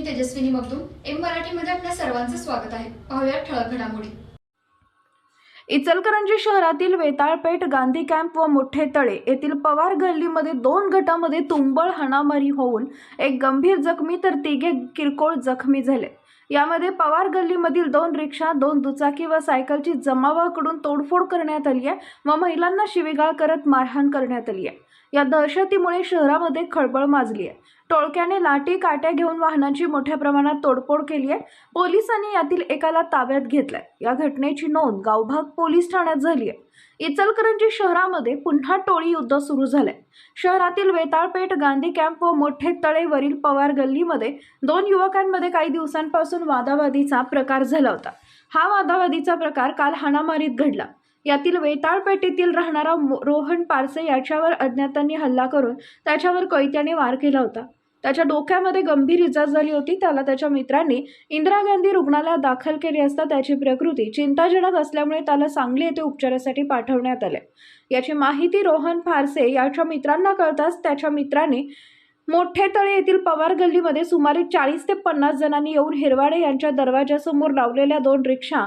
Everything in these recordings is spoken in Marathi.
मी तेजस्विनी मगदूम एम मराठीमध्ये आपल्या सर्वांचं स्वागत आहे. पाहूया ठळक घडामोडी. इचलकरंजी शहरातील वेताळपेठ गांधी कॅम्प व मोठे तळे येथील पवार गल्लीमध्ये दोन गटामध्ये तुंबळ हाणामारी होऊन एक गंभीर जखमी तर तिघे किरकोळ जखमी झाले. यामध्ये पवार गल्लीमधील दोन रिक्षा दोन दुचाकी व सायकलची जमावाकडून तोडफोड करण्यात आली आहे व महिलांना शिवीगाळ करत मारहाण करण्यात आली आहे. या दहशतीमुळे शहरामध्ये खळबळ माजली आहे. टोळक्याने लाठी काट्या घेऊन वाहनांची मोठ्या प्रमाणात तोडफोड केली आहे. पोलिसांनी यातील एकाला ताब्यात घेतलाय. या घटनेची नोंद गावभाग पोलीस ठाण्यात झाली आहे. इचलकरंजी शहरामध्ये पुन्हा टोळी युद्ध सुरू झालंय. शहरातील वेताळपेठ गांधी कॅम्प व मोठे तळेवरील पवार गल्लीमध्ये दोन युवकांमध्ये काही दिवसांपासून वादावादीचा प्रकार झाला होता. हा वादावादीचा प्रकार काल हाणामारीत घडला. यातील वेताळपेठेतील राहणारा मो- रोहन पारसे याच्यावर अज्ञातांनी हल्ला करून त्याच्यावर कैत्याने वार केला होता. त्याच्या डोक्यामध्ये गंभीर इजा झाली होती. त्याला त्याच्या मित्रांनी इंदिरा गांधी रुग्णालयात दाखल केले असता त्याची प्रकृती चिंताजनक असल्यामुळे त्याला सांगली येथे उपचारासाठी पाठवण्यात आले. याची माहिती रोहन फारसे याच्या मित्रांना कळताच त्याच्या मित्रांनी मोठे तळे येथील पवार गल्लीमध्ये सुमारे चाळीस ते पन्नास जणांनी येऊन हिरवाडे यांच्या दरवाजासमोर लावलेल्या दोन रिक्षा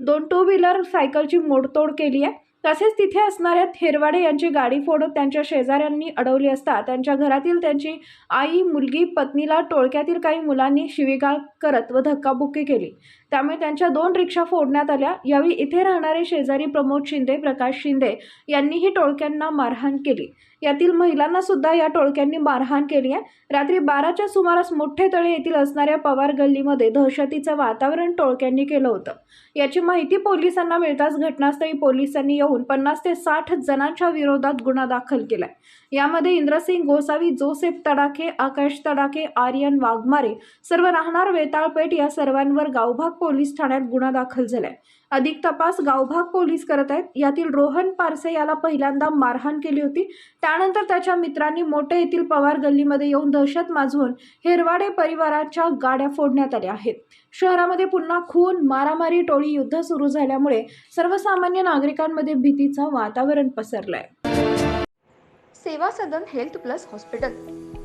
दोन टू व्हीलर सायकलची मोडतोड केली आहे. तसेच तिथे असणाऱ्या थेरवाडे यांची गाडी फोडत त्यांच्या शेजाऱ्यांनी अडवली असता त्यांच्या घरातील त्यांची आई मुलगी पत्नीला टोळक्यातील काही मुलांनी शिवीगाळ करत व धक्काबुक्की केली. त्यामुळे त्यांच्या दोन रिक्षा फोडण्यात आल्या. यावेळी इथे राहणारे शेजारी प्रमोद शिंदे प्रकाश शिंदे यांनीही टोळक्यांना मारहाण केली. यातील महिलांना सुद्धा या टोळक्यांनी मारहाण केली आहे. रात्री बाराच्या सुमारास मोठे तळे येथील असणाऱ्या पवार गल्लीमध्ये दहशतीचं वातावरण टोळक्यांनी केलं होतं. याची माहिती पोलिसांना मिळताच घटनास्थळी पोलिसांनी येऊन पन्नास ते साठ जणांच्या विरोधात गुन्हा दाखल केलाय. यामध्ये इंद्रसिंग गोसावी जोसेफ तडाखे आकाश तडाखे आर्यन वाघमारे सर्व राहणार वेताळपेठ या सर्वांवर गावभाग पोलीस ठाण्यात गुन्हा दाखल झालाय. अधिक तपास गावभाग पोलीस करत आहेत. यातील रोहन पारसे याला पहिल्यांदा मारहाण केली होती. त्यानंतर त्याच्या मित्रांनी मोठे येथील पवार गल्लीमध्ये येऊन दहशत माजवून हेरवाडे परिवाराच्या गाड्या फोडण्यात आल्या आहेत. शहरामध्ये पुन्हा खून मारामारी टोळी युद्ध सुरू झाल्यामुळे सर्वसामान्य नागरिकांमध्ये भीतीचं वातावरण पसरलंय. Seva Sadan health plus hospital.